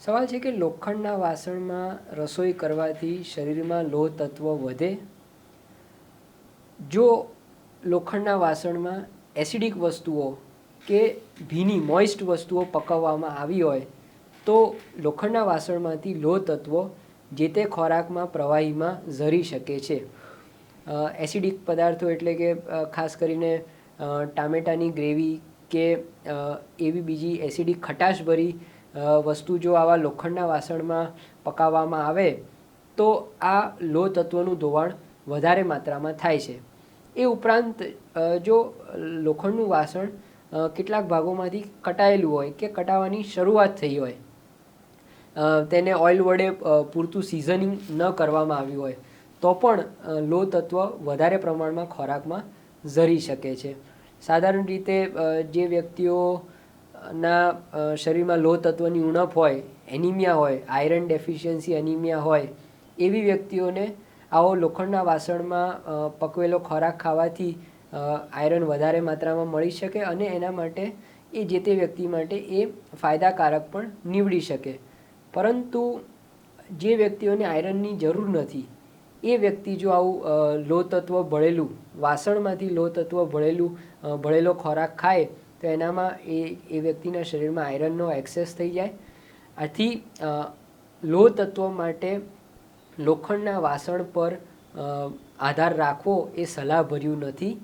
સવાલ છે કે લોખંડના વાસણમાં રસોઈ કરવાથી શરીરમાં લોહ તત્વ વધે? જો લોખંડના વાસણમાં એસિડિક વસ્તુઓ કે ભીની, મોઇસ્ટ વસ્તુઓ પકવવામાં આવી હોય, તો લોખંડના વાસણમાંથી લોહ તત્વ જે તે ખોરાકમાં, પ્રવાહીમાં ઝરી શકે છે. એસિડિક પદાર્થો એટલે કે ખાસ કરીને ટામેટાની ગ્રેવી કે એવી બીજી એસિડિક ખટાશભરી વસ્તુ જો આવા લોખંડના વાસણમાં પકાવવામાં આવે, તો આ લોહ તત્વનું ધોવાણ વધારે માત્રામાં થાય છે. એ ઉપરાંત જો લોખંડનું વાસણ કેટલાક ભાગોમાંથી કટાયેલું હોય કે કટાવાની શરૂઆત થઈ હોય તેને ઓઇલ વડે પૂરતું સિઝનિંગ ન કરવામાં આવ્યું હોય, તો પણ લોહ તત્વ વધારે પ્રમાણમાં ખોરાકમાં ઝરી શકે છે. સાધારણ રીતે જે વ્યક્તિઓના અ, શરીરમાં લોહ તત્વની ઉણપ હોય એનિમિયા હોય આયરન ડેફિશિયન્સી એનિમિયા હોય એવી વ્યક્તિઓને આવો લોખંડના વાસણમાં પકવેલો ખોરાક ખાવાથી આયરન વધારે માત્રામાં મળી શકે અને એના માટે એ જે તે વ્યક્તિ માટે એ ફાયદાકારક પણ નીવડી શકે. પરંતુ જે વ્યક્તિઓને આયરનની જરૂર નથી એ વ્યક્તિ જો આવું લોહ તત્વ ભળેલું વાસણમાંથી લોહ તત્વ ભળેલું ભળેલો ખોરાક ખાય તો એનામાં એ એ વ્યક્તિના શરીરમાં આયરનનો એક્સેસ થઈ જાય. આથી લોહ તત્વ માટે લોખંડના વાસણ પર આધાર રાખવો એ સલાહભર્યું નથી.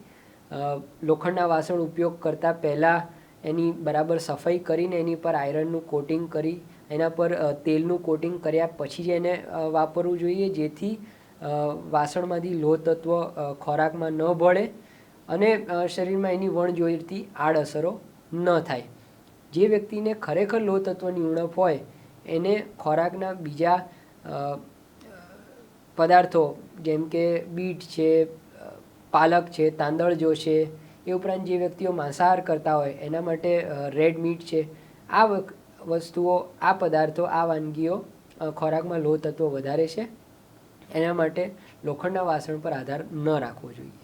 લોખંડના વાસણ ઉપયોગ કરતાં પહેલાં એની બરાબર સફાઈ કરીને એની પર આયરનનું કોટિંગ કરી, એના પર તેલનું કોટિંગ કર્યા પછી જ એને વાપરવું જોઈએ, જેથી વાસણમાંથી લોહ તત્વ ખોરાકમાં ન ભળે અને શરીરમાં એની વણજોઈતી આડઅસરો ન થાય. જે વ્યક્તિને ખરેખર લોહ તત્વની ઉણપ હોય, એને ખોરાકના બીજા પદાર્થો જેમ કે બીટ છે પાલક છે, તાંદળજો છે, એ ઉપરાંત જે વ્યક્તિઓ માંસાહાર કરતા હોય, એના માટે રેડ મીટ છે, આ વસ્તુઓ, આ પદાર્થો, આ વાનગીઓ ખોરાકમાં લોહ તત્વો વધારે છે. એના માટે લોખંડના વાસણ પર આધાર ન રાખવો જોઈએ.